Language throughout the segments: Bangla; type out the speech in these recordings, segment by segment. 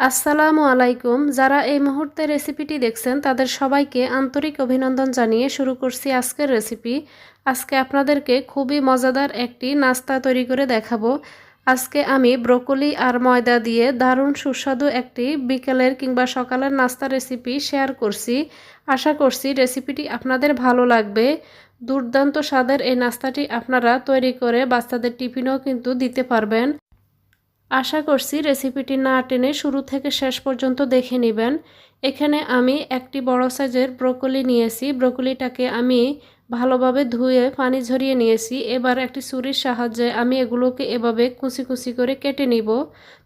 আসসালামু আলাইকুম। যারা এই মুহূর্তে রেসিপিটি দেখছেন, তাদের সবাইকে আন্তরিক অভিনন্দন জানিয়ে শুরু করছি আজকের রেসিপি। আজকে আপনাদেরকে খুবই মজাদার একটি নাস্তা তৈরি করে দেখাবো। আজকে আমি ব্রোকলি আর ময়দা দিয়ে দারুণ সুস্বাদু একটি বিকেলের কিংবা সকালের নাস্তা রেসিপি শেয়ার করছি। আশা করছি রেসিপিটি আপনাদের ভালো লাগবে। দুর্দান্ত স্বাদের এই নাস্তাটি আপনারা তৈরি করে বাচ্চাদের টিফিনও কিন্তু দিতে পারবেন। আশা করছি রেসিপিটি না টেনে শুরু থেকে শেষ পর্যন্ত দেখে নেবেন। এখানে আমি একটি বড় সাইজের ব্রোকলি নিয়েছি। ব্রোকলিটাকে আমি ভালোভাবে ধুয়ে পানি ঝরিয়ে নিয়েছি। এবার একটি ছুরির সাহায্যে আমি এগুলোকে এভাবে কুচি কুচি করে কেটে নিব।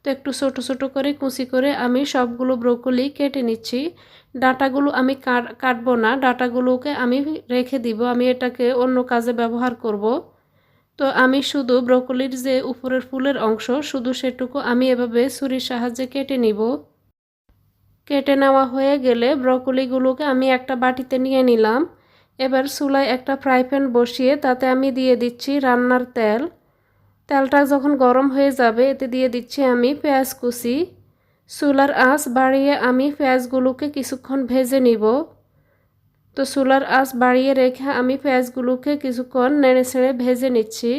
তো একটু ছোট ছোট করে কুচি করে আমি সবগুলো ব্রোকলি কেটে নিচ্ছি। ডাটাগুলো আমি কাটবো না। ডাটাগুলোকে আমি রেখে দিব। আমি এটাকে অন্য কাজে ব্যবহার করব। তো আমি শুধু ব্রোকলির যে উপরের ফুলের অংশ, শুধু সেটুকু আমি এভাবে ছুরির সাহায্যে কেটে নিব। কেটে নেওয়া হয়ে গেলে ব্রকলিগুলোকে আমি একটা বাটিতে নিয়ে নিলাম। এবার চুলায় একটা ফ্রাই প্যান বসিয়ে তাতে আমি দিয়ে দিচ্ছি রান্নার তেল। তেলটা যখন গরম হয়ে যাবে, এতে দিয়ে দিচ্ছি আমি পেঁয়াজ কুচি। চুলার আঁচ বাড়িয়ে আমি পেঁয়াজগুলোকে কিছুক্ষণ ভেজে নিব। তো চুলার আঁচ বাড়িয়ে রেখে আমি পেঁয়াজগুলোকে কিছুক্ষণ নেড়ে ছেড়ে ভেজে নিচ্ছি।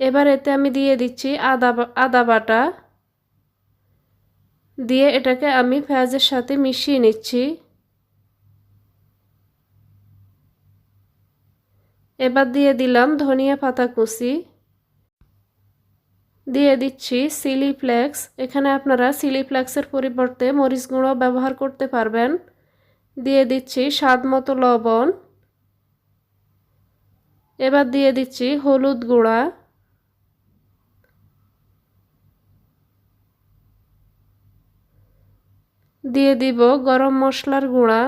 এবার এতে আমি দিয়ে দিচ্ছি আদা আদা বাটা। দিয়ে এটাকে আমি পেঁয়াজের সাথে মিশিয়ে নিচ্ছি। এবার দিয়ে দিলাম ধনিয়া পাতা কুচি। দিয়ে দিচ্ছি সিলি ফ্লেক্স এখানে আপনারা সিলি ফ্লেক্সের পরিবর্তে মরিচ গুঁড়ো ব্যবহার করতে পারবেন। দিয়ে দিচ্ছি স্বাদ মতো লবণ। এবার দিয়ে দিচ্ছি হলুদ গুঁড়া। দিয়ে দিব গরম মশলার গুঁড়া।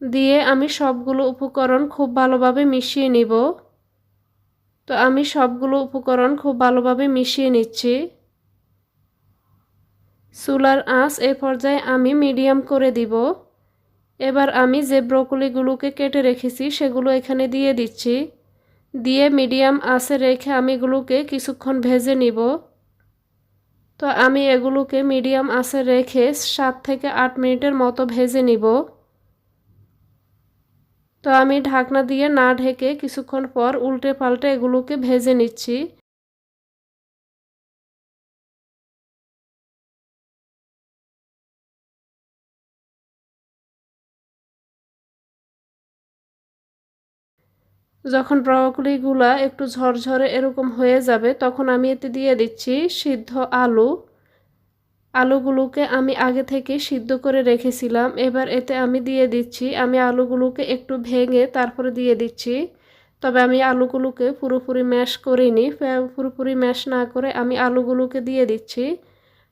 দিয়ে আমি সবগুলো উপকরণ খুব ভালোভাবে মিশিয়ে নিব। তো আমি সবগুলো উপকরণ খুব ভালোভাবে মিশিয়ে নিচ্ছি। চুলার আঁচ এ পর্যায়ে আমি মিডিয়াম করে দিব। এবার আমি যে ব্রকলিগুলোকে কেটে রেখেছি সেগুলো এখানে দিয়ে দিচ্ছি। দিয়ে মিডিয়াম আঁচে রেখে আমি এগুলোকে কিছুক্ষণ ভেজে নিব। তো আমি এগুলোকে মিডিয়াম আঁচে রেখে সাত থেকে আট মিনিটের মতো ভেজে নিব। তো আমি ঢাকনা দিয়ে না ঢেকে কিছুক্ষণ পর উল্টে পাল্টে এগুলোকে ভেজে নিচ্ছি। যখন ব্রকলিগুলা একটু ঝরঝরে এরকম হয়ে যাবে, তখন আমি এতে দিয়ে দিচ্ছি সিদ্ধ আলু। আলুগুলোকে আমি আগে থেকে সিদ্ধ করে রেখেছিলাম। এবার এতে আমি দিয়ে দিচ্ছি, আমি আলুগুলোকে একটু ভেঙে তারপরে দিয়ে দিচ্ছি। তবে আমি আলুগুলোকে পুরোপুরি ম্যাশ করিনি পুরোপুরি ম্যাশ না করে আমি আলুগুলোকে দিয়ে দিচ্ছি।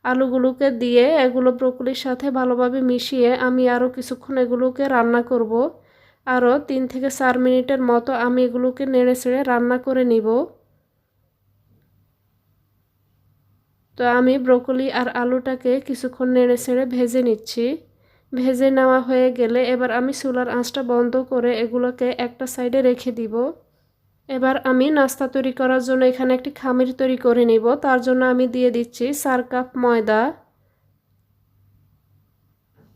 আলুগুলোকে দিয়ে এগুলো ব্রকলির সাথে ভালোভাবে মিশিয়ে আমি আরও কিছুক্ষণ এগুলোকে রান্না করব। আরও তিন থেকে চার মিনিটের মতো আমি এগুলোকে নেড়ে ছেড়ে রান্না করে নিব। তো আমি ব্রকলি আর আলুটাকে কিছুক্ষণ নেড়ে ছেড়ে ভেজে নিচ্ছি। ভেজে নেওয়া হয়ে গেলে এবার আমি চুলার আঁচটা বন্ধ করে এগুলোকে একটা সাইডে রেখে দিব। এবার আমি নাস্তা তৈরি করার জন্য এখানে একটি খামির তৈরি করে নিব। তার জন্য আমি দিয়ে দিচ্ছি চার কাপ ময়দা।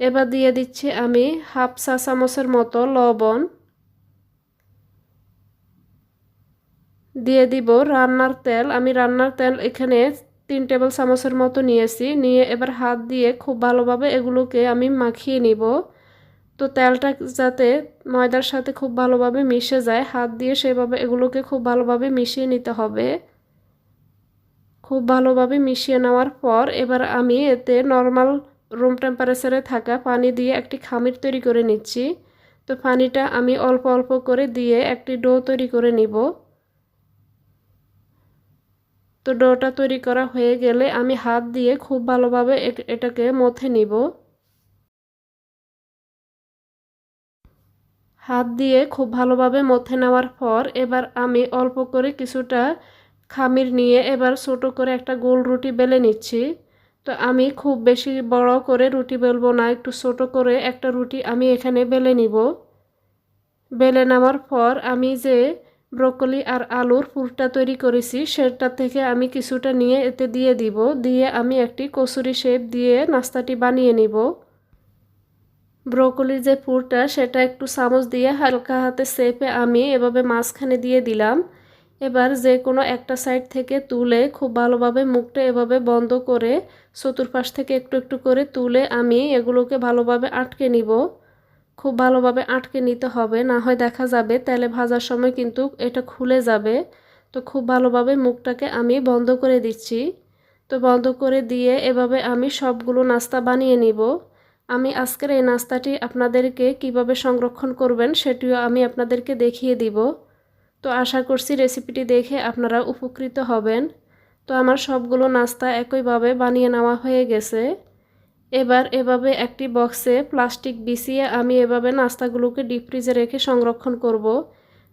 এবার দিয়ে দিচ্ছি আমি হাফ চা চামচের মতো লবণ। দিয়ে দিব রান্নার তেল। আমি রান্নার তেল এখানে তিন টেবিল চামচের মতো নিয়েছি। নিয়ে এবার হাত দিয়ে খুব ভালোভাবে এগুলোকে আমি মাখিয়ে নিব। তো তেলটা যাতে ময়দার সাথে খুব ভালোভাবে মিশে যায়, হাত দিয়ে সেভাবে এগুলোকে খুব ভালোভাবে মিশিয়ে নিতে হবে। খুব ভালোভাবে মিশিয়ে নেওয়ার পর এবার আমি এতে নর্মাল রুম টেম্পারেচারে থাকা পানি দিয়ে একটি খামির তৈরি করে নিচ্ছি। তো পানিটা আমি অল্প অল্প করে দিয়ে একটি ডো তৈরি করে নিব। তো ডোটা তৈরি করা হয়ে গেলে আমি হাত দিয়ে খুব ভালোভাবে এটাকে মথে নিব। হাত দিয়ে খুব ভালোভাবে মথে নেওয়ার পর এবার আমি অল্প করে কিছুটা খামির নিয়ে এবার ছোটো করে একটা গোল রুটি বেলে নিচ্ছি। তো আমি খুব বেশি বড় করে রুটি বেলবো না, একটু ছোট করে একটা রুটি আমি এখানে বেলে নিব। বেলে নেওয়ার পর আমি যে ব্রোকলি আর আলুর পুরটা তৈরি করেছি। সেটা থেকে আমি কিছুটা নিয়ে এতে দিয়ে দিব। দিয়ে আমি একটি কচুরি শেপ দিয়ে নাস্তাটি বানিয়ে নিব। ব্রোকলির যে পুরটা, সেটা একটু চামচ দিয়ে হালকা হাতে সেপে আমি এভাবে মাঝখানে দিয়ে দিলাম। এবার যে কোনো একটা সাইড থেকে তুলে খুব ভালোভাবে মুখটা এভাবে বন্ধ করে চতুর্পাশ থেকে একটু একটু করে তুলে আমি এগুলোকে ভালোভাবে আটকে নিব। খুব ভালোভাবে আটকে নিতে হবে। না হয় দেখা যাবে তেলে ভাজার সময় কিন্তু এটা খুলে যাবে। তো খুব ভালোভাবে মুখটাকে আমি বন্ধ করে দিচ্ছি। তো বন্ধ করে দিয়ে এভাবে আমি সবগুলো নাস্তা বানিয়ে নিব। আমি আজকের এই নাস্তাটি আপনাদেরকে কীভাবে সংরক্ষণ করবেন সেটিও আমি আপনাদেরকে দেখিয়ে দিব। তো আশা করছি রেসিপিটি দেখে আপনারা উপকৃত হবেন। তো আমার সবগুলো নাস্তা একইভাবে বানিয়ে নেওয়া হয়ে গেছে। এবার এভাবে একটি বক্সে প্লাস্টিক বিছিয়ে আমি এভাবে নাস্তাগুলোকে ডিপ ফ্রিজে রেখে সংরক্ষণ করব।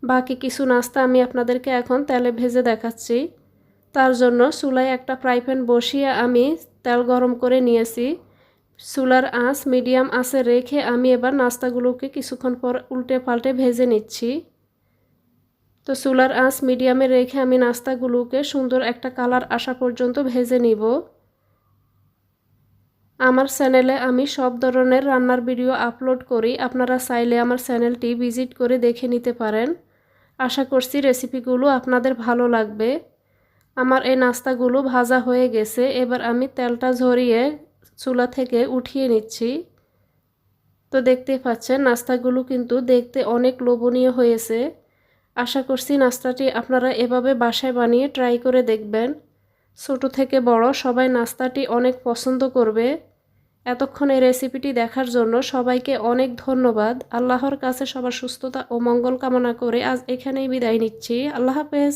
বাকি কিছু নাস্তা আমি আপনাদেরকে এখন তেলে ভেজে দেখাচ্ছি। তার জন্য চুলায় একটা ফ্রাই প্যান বসিয়ে আমি তেল গরম করে নিয়েছি। চুলার আঁচ মিডিয়াম আঁচে রেখে আমি এবার নাস্তাগুলোকে কিছুক্ষণ পর উল্টে পাল্টে ভেজে নিচ্ছি। তো চুলার আঁচ মিডিয়ামে রেখে আমি নাস্তাগুলোকে সুন্দর একটা কালার আসা পর্যন্ত ভেজে নিব। আমার চ্যানেলে আমি সব ধরনের রান্নার ভিডিও আপলোড করি। আপনারা চাইলে আমার চ্যানেলটি ভিজিট করে দেখে নিতে পারেন। আশা করছি রেসিপিগুলো আপনাদের ভালো লাগবে। আমার এই নাস্তাগুলো ভাজা হয়ে গেছে। এবার আমি তেলটা ঝরিয়ে চুলা থেকে উঠিয়ে নিচ্ছি। তো দেখতে পাচ্ছেন, নাস্তাগুলো কিন্তু দেখতে অনেক লোভনীয় হয়েছে। আশা করছি নাস্তাটি আপনারা এভাবে বাসায় বানিয়ে ট্রাই করে দেখবেন। ছোট থেকে বড় সবাই নাস্তাটি অনেক পছন্দ করবে। এতক্ষণ এই রেসিপিটি দেখার জন্য সবাইকে অনেক ধন্যবাদ। আল্লাহর কাছে সবার সুস্থতা ও মঙ্গল কামনা করে আজ এখানেই বিদায় নিচ্ছি। আল্লাহ হাফেজ।